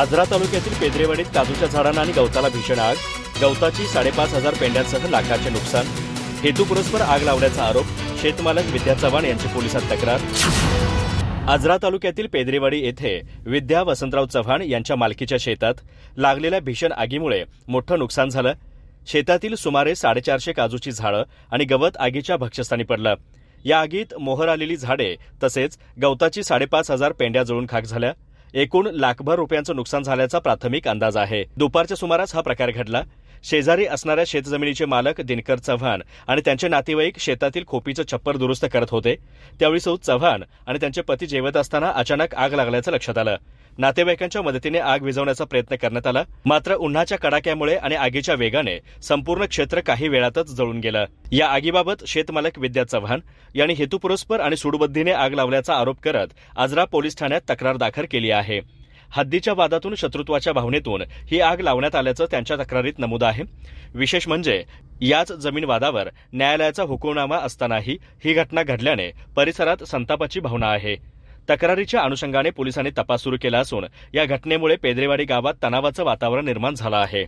आजरा तालुक्यातील पेद्रेवाडीत काजूच्या झाडांना आणि गवताला भीषण आग गवताची साडेपाच हजार पेंड्यांसह लाखाचे नुकसान हेतुपुरस्पर आग लावण्याचा आरोप शेतमालक विद्या चव्हाण यांची पोलिसात तक्रार. आजरा तालुक्यातील पेद्रेवाडी येथे विद्या वसंतराव चव्हाण यांच्या मालकीच्या शेतात लागलेल्या भीषण आगीमुळे मोठं नुकसान झालं. शेतातील सुमारे साडेचारशे काजूची झाडं आणि गवत आगीच्या भक्षस्थानी पडलं. या आगीत मोहर आलेली झाडे तसेच गवताची साडेपाच हजार पेंड्या जळून खाक झाल्या. एकूण लाखभर रुपयांचं नुकसान झाल्याचा प्राथमिक अंदाज आहे. दुपारच्या सुमारास हा प्रकार घडला. शेजारी असणाऱ्या शेतजमिनीचे मालक दिनकर चव्हाण आणि त्यांचे नातेवाईक शेतातील खोपीचं छप्पर दुरुस्त करत होते. त्यावेळी सौ चव्हाण आणि त्यांचे पती जेवत असताना अचानक आग लागल्याचं लक्षात आलं. नातेवाईकांच्या मदतीने आग विझवण्याचा प्रयत्न करण्यात आला. मात्र उन्हाच्या कडाक्यामुळे आणि आगीच्या वेगाने संपूर्ण क्षेत्र काही वेळातच जळून गेलं. या आगीबाबत शेतमालक विद्या चव्हाण यांनी हेतुपुरस्पर आणि सुडबुद्धीने आग लावल्याचा आरोप करत आजरा पोलीस ठाण्यात तक्रार दाखल केली आहे. हद्दीच्या वादातून शत्रुत्वाच्या भावनेतून ही आग लावण्यात आल्याचं त्यांच्या तक्रारीत नमूद आहे. विशेष म्हणजे याच जमीन वादावर न्यायालयाचा हुकुमनामा असतानाही ही घटना घडल्याने परिसरात संतापाची भावना आहे. तक्रारीच्या अनुषंगाने पोलिसांनी तपास सुरू केला असून या घटनेमुळे पेद्रेवाडी गावात तणावाचं वातावरण निर्माण झालं आहे.